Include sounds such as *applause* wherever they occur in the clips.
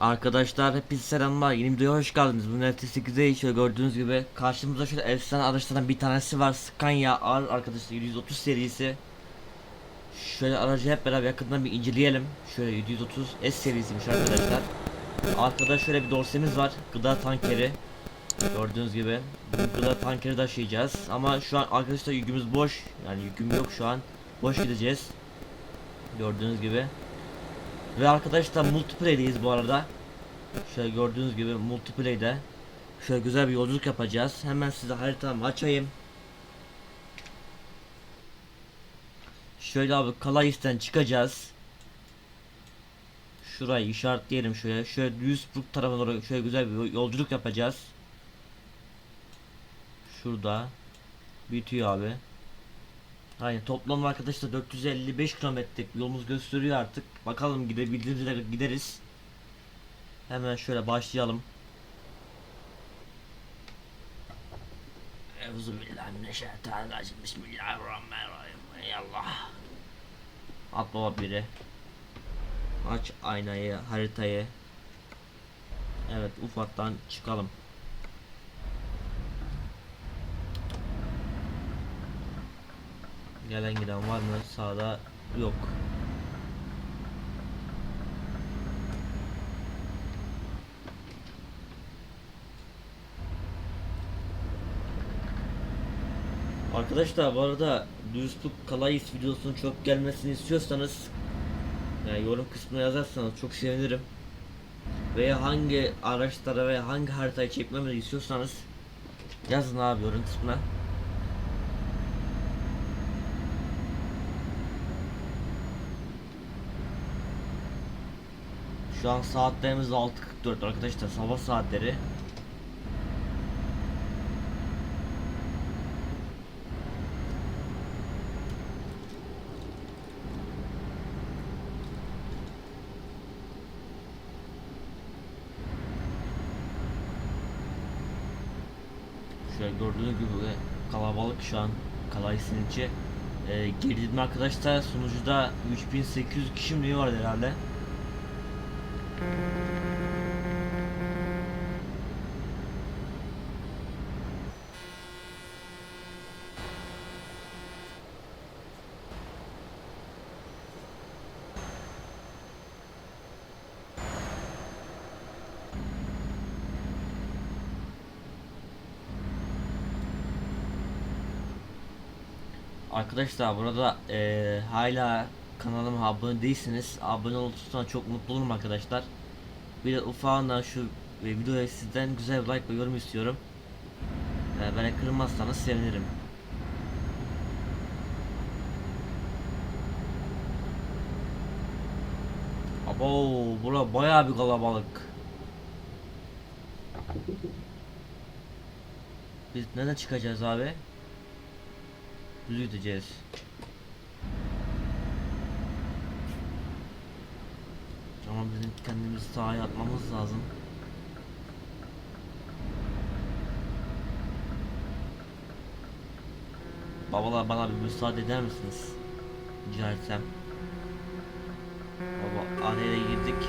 Arkadaşlar hepinize selamlar. Yeni videoya hoş geldiniz. Bu NT8'de şöyle gördüğünüz gibi karşımızda şöyle efsane araçlardan bir tanesi var. Scania R arkadaşlar 730 serisi. Şöyle aracı hep beraber yakından bir inceleyelim. Şöyle 730 S serisiymiş arkadaşlar. Arkada şöyle bir dorsemiz var. Gıda tankeri. Gördüğünüz gibi bu gıda tankeri taşıyacağız. Ama şu an arkadaşlar yükümüz boş. Yani yüküm yok şu an. Boş gideceğiz. Gördüğünüz gibi. Ve arkadaşlar multiplay'deyiz bu arada. Şöyle gördüğünüz gibi multiplay'de. Şöyle güzel bir yolculuk yapacağız. Hemen size haritamı açayım. Şöyle abi Kalais'ten çıkacağız. Şurayı işaretleyelim şöyle. Şöyle Duisburg tarafına doğru şöyle güzel bir yolculuk yapacağız. Şurada bitiyor abi. Aynen toplam arkadaşlar 455 kilometrelik yolumuz gösteriyor artık. Bakalım gidebildiğimiz gideriz. Hemen şöyle başlayalım. Euzubillahimineşşeytanirracim. Bismillahirrahmanirrahim. Ey Allah. At baba biri. Aç aynayı, haritayı. Evet ufaktan çıkalım. Gelen giden var mı? Sağda yok. Arkadaşlar bu arada Duisburg Calais videosunun çok gelmesini istiyorsanız yani yorum kısmına yazarsanız çok sevinirim. Veya hangi araçlara veya hangi haritayı çekmemi istiyorsanız yazın abi yorum kısmına. Şu an saatlerimiz 6.44 arkadaşlar sabah saatleri. Şöyle gördüğünüz gibi kalabalık şu an Kalays'ın içi. Ee, girdim arkadaşlar sunucuda 3800 kişi mi ne var herhalde. Arkadaşlar burada eee hala kanalıma abone değilseniz abone olursanız çok mutlu olurum arkadaşlar. Bir de ufağından şu e, videoya sizden güzel bir like ve yorum istiyorum. E, beni kırmazsanız sevinirim. Abo bura bayağı bir kalabalık. Biz nereden çıkacağız abi? Düz gideceğiz. Ama bizim kendimizi sahaya atmamız lazım. Babalar bana bir müsaade eder misiniz? Rica etsem. Baba araya girdik.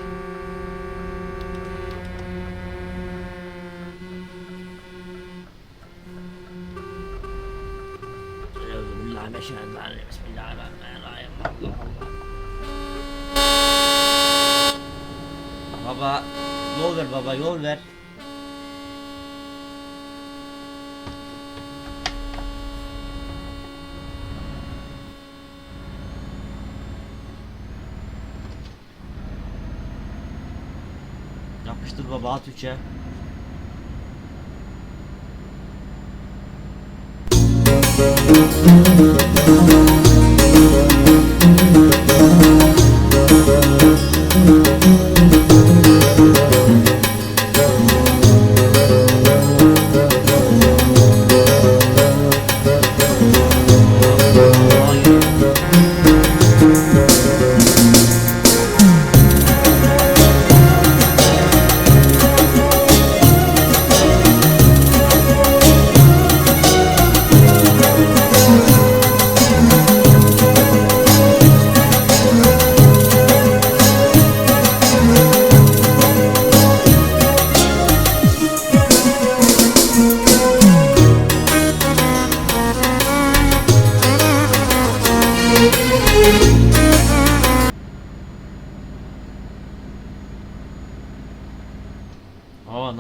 Baba yol ver baba yol ver. Yapıştır baba at üçe.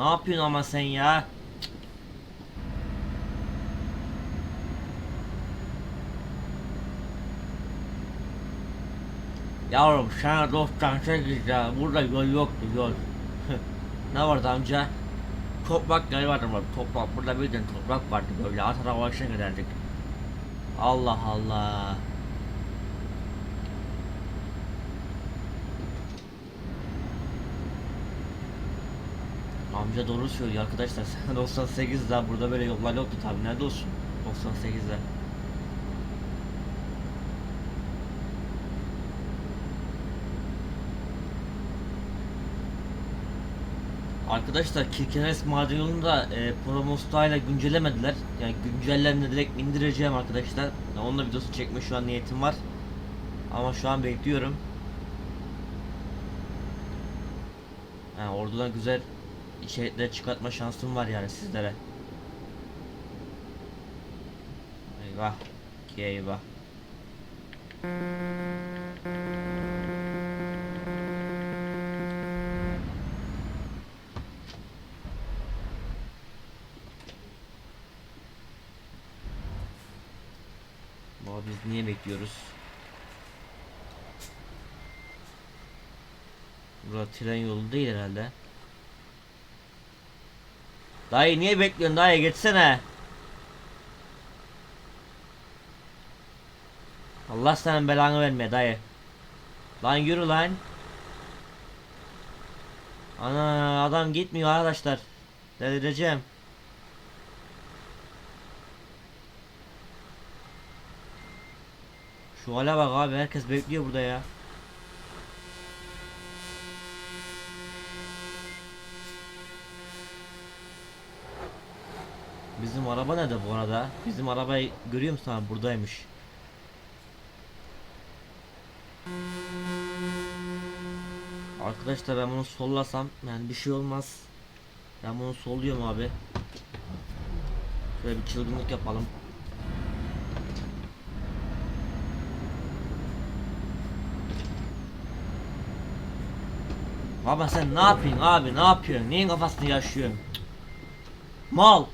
Ne yapıyorsun ama sen ya? Yavrum sana 98 ya burada yol yoktu yol. ne vardı amca? Toprak yeri vardı mı? Toprak burada bir toprak vardı böyle Atara başına giderdik. Allah Allah. Amca doğru söylüyor arkadaşlar. *laughs* Sen 98'de burada böyle yollar yoktu tabi. Nerede olsun? 98'de. Arkadaşlar Kirkenes maden yolunu da e, Promosta'yla güncellemediler. Yani güncellerini direkt indireceğim arkadaşlar. Yani onun da videosu çekme şu an niyetim var. Ama şu an bekliyorum. Yani oradan güzel içerikler çıkartma şansım var yani sizlere. Eyvah. Ki eyvah. Baba biz niye bekliyoruz? Burası tren yolu değil herhalde. Dayı niye bekliyorsun dayı geçsene. Allah senin belanı vermeye dayı. Lan yürü lan. Ana adam gitmiyor arkadaşlar. Delireceğim. Şu hale bak abi herkes bekliyor burada ya. Bizim araba nerede bu arada? Bizim arabayı görüyor musun abi? Buradaymış. Arkadaşlar ben bunu sollasam yani bir şey olmaz. Ben bunu solluyorum abi. Şöyle bir çılgınlık yapalım. Baba sen ne yapıyorsun abi ne yapıyorsun? Neyin kafasını yaşıyorsun? Mal.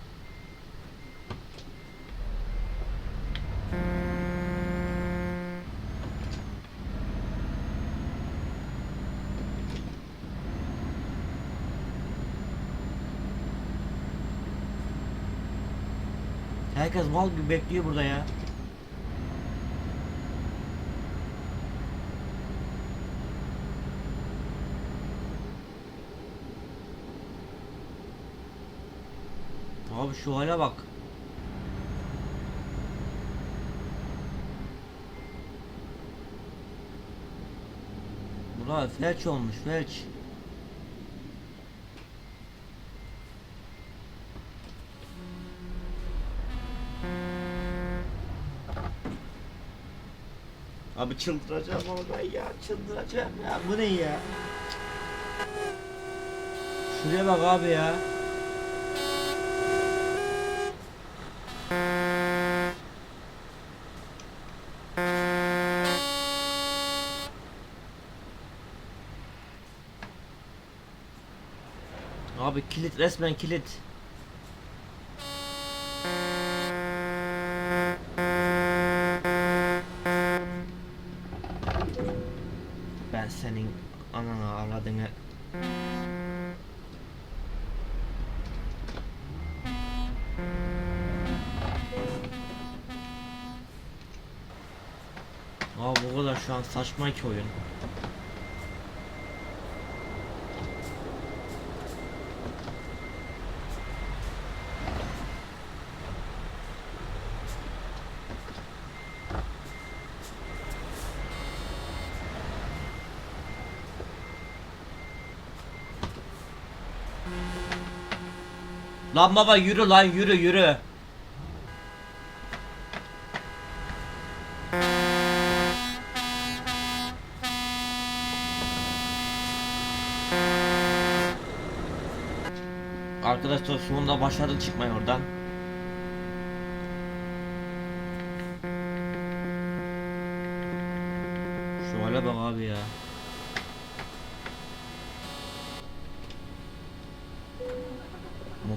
Herkes mal gibi bekliyor burada ya. Abi şu hale bak. Bura felç olmuş felç. Abi çıldıracağım orada ya çıldıracağım ya bu ne ya? Şuraya bak abi ya. Abi kilit resmen kilit. Ben senin ananı aradığını Abi bu kadar şu an saçma ki oyun. Lan baba yürü lan yürü yürü. Arkadaşlar sonunda başardı çıkmayı oradan. Şu hale bak abi ya.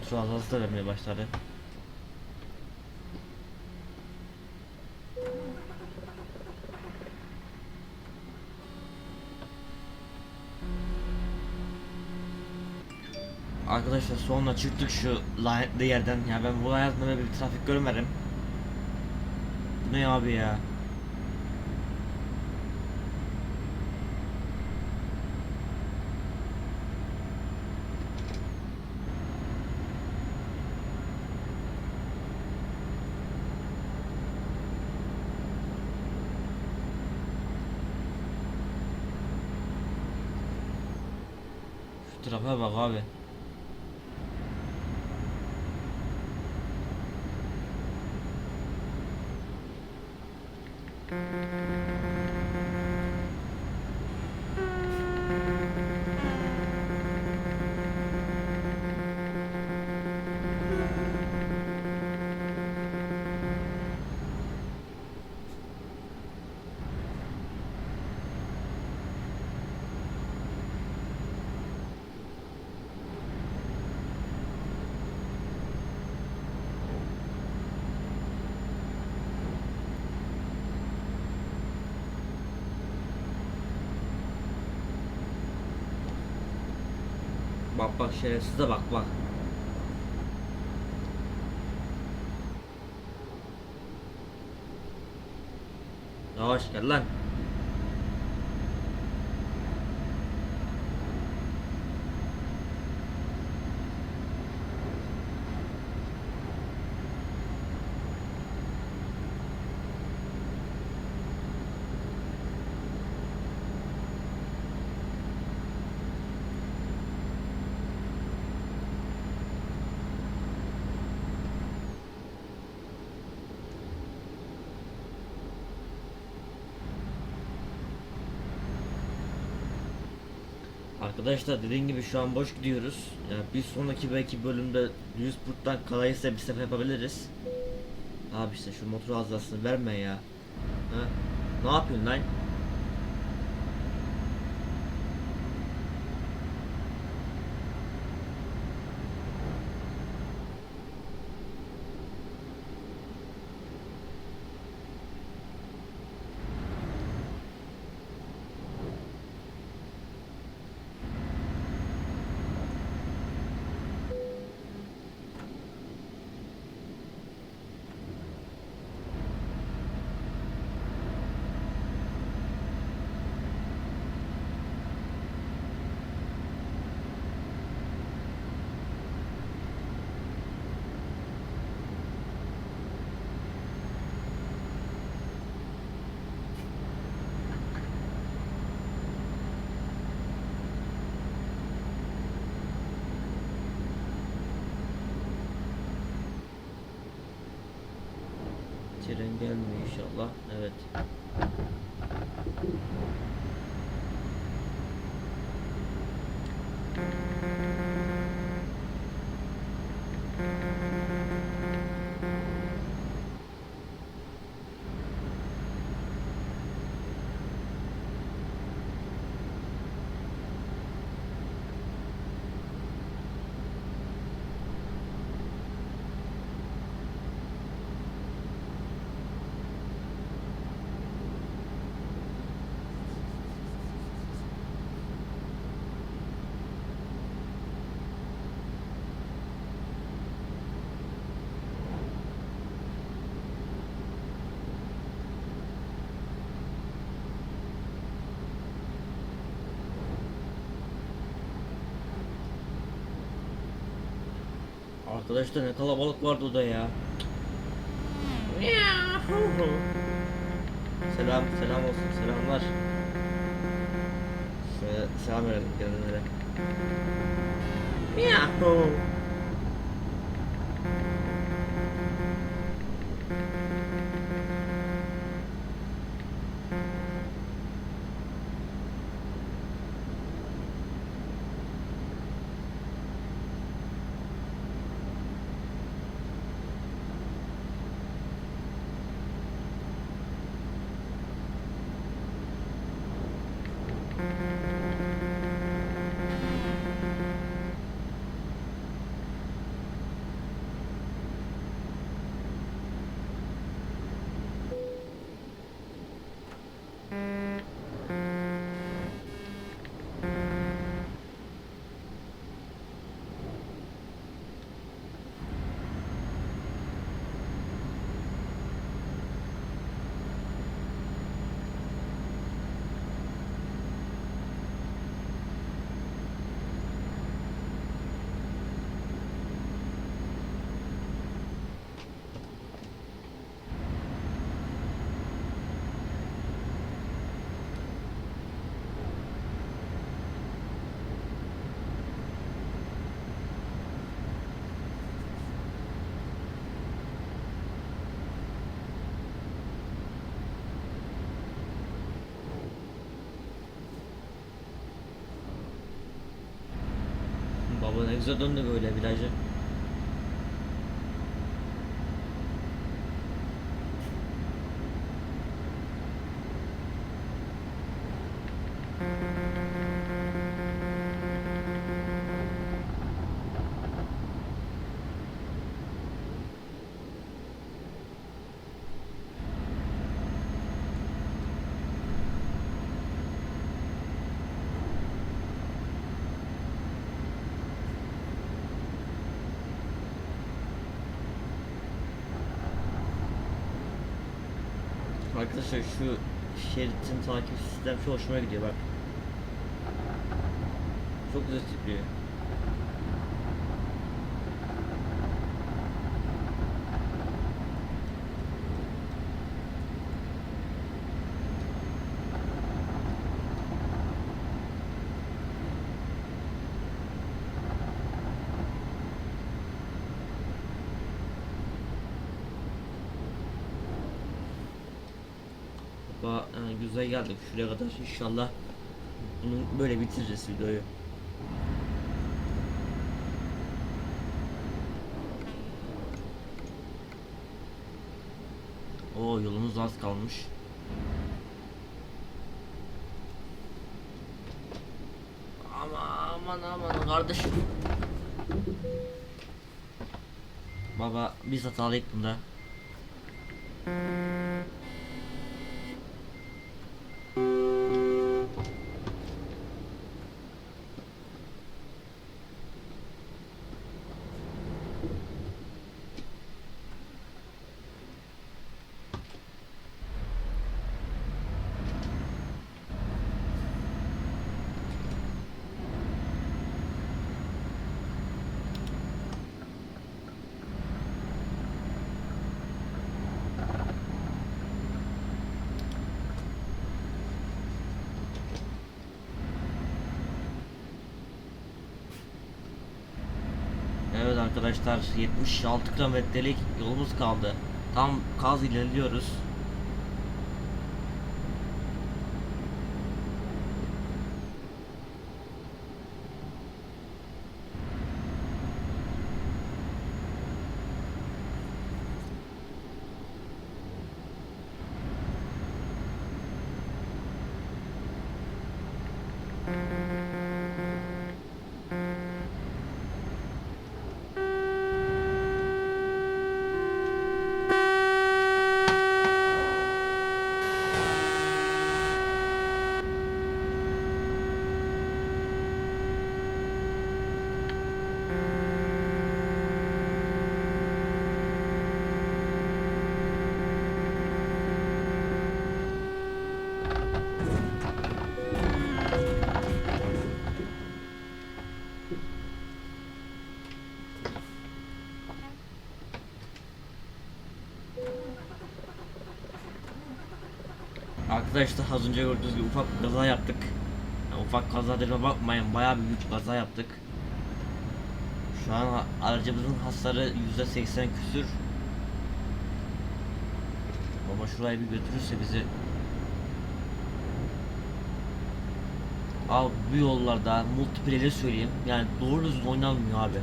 Motor arızası da vermeye başladı. Arkadaşlar sonra çıktık şu lanetli yerden ya ben bu hayatımda böyle bir trafik görmedim. Bu ne abi ya? Mm-hmm. Bak bak şerefsize bak bak. Yavaş gel lan. Arkadaşlar dediğim gibi şu an boş gidiyoruz. Ya bir sonraki belki bölümde Duisburg'dan Kalais'e bir sefer yapabiliriz. Abi işte şu motor azasını verme ya. Ha? Ne yapıyorsun lan? Tren gelmiyor inşallah. Evet. Arkadaşlar ne kalabalık vardı o da ya. Selam, selam olsun, selamlar. Şöyle selam verelim gelenlere. Yahoo! Ne güzel döndü böyle virajı. Arkadaşlar şu şeritin takip sistem çok hoşuma gidiyor bak. Çok güzel tipliyor. Güzel geldik şuraya kadar inşallah bunu böyle bitiririz videoyu. O yolumuz az kalmış. Aman aman aman kardeşim. Baba biz hatalıyık bunda. Evet arkadaşlar 76 kilometrelik yolumuz kaldı. Tam kaz ilerliyoruz. Arkadaşlar az önce gördüğünüz gibi ufak bir kaza yaptık. Yani ufak kaza dediğime bakmayın bayağı bir büyük kaza yaptık. Şu an aracımızın hasarı %80 küsür. Baba şurayı bir götürürse bizi Abi bu yollarda multiplayer'i söyleyeyim yani doğru düzgün oynanmıyor abi.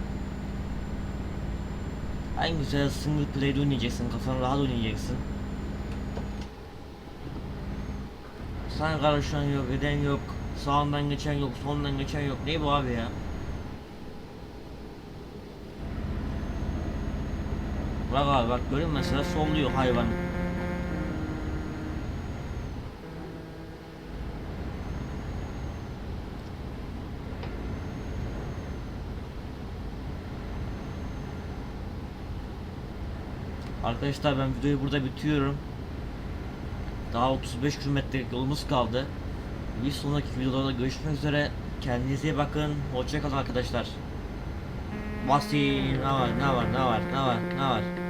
En güzel single play'de oynayacaksın kafanı rahat oynayacaksın. Sana karışan yok, eden yok, sağından geçen yok, solundan geçen yok. Ne bu abi ya? Bak abi bak görüyor musun mesela solluyor hayvan. Arkadaşlar ben videoyu burada bitiriyorum. Daha 35 kilometrelik yolumuz kaldı. Bir sonraki videolarda görüşmek üzere. Kendinize iyi bakın. Hoşçakalın arkadaşlar. Basi ne var ne var ne var ne var ne var.